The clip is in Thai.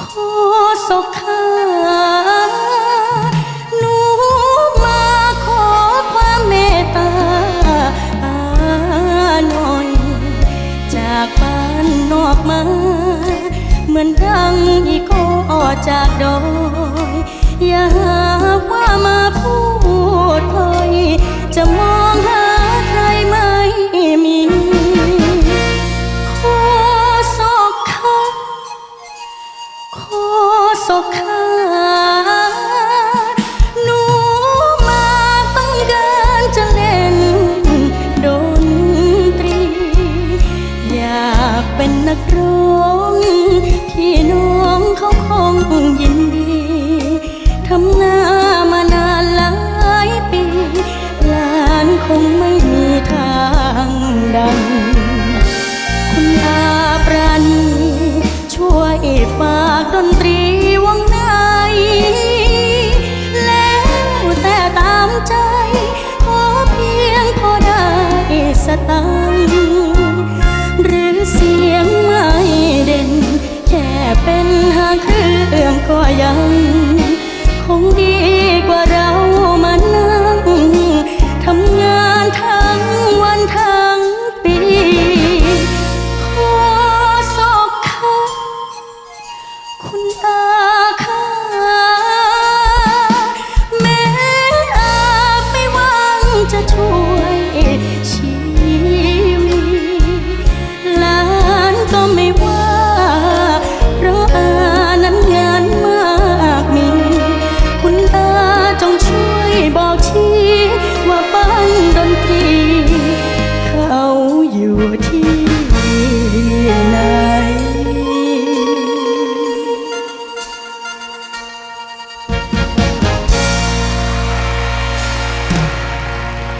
ขอสกขาหนูมาขอควาเมตตาหน่อย จากบ้านนอกมา เหมือนดังอีโคออจากดอย นักร้องพี่น้องเขาคงยินดี ทำหน้ามานานหลายปีหลานคงไม่มีทางดัง คุณอาปราณีช่วยฝากดนตรีวงใน แล้วแต่ตามใจ ขอเพียงพอได้สตา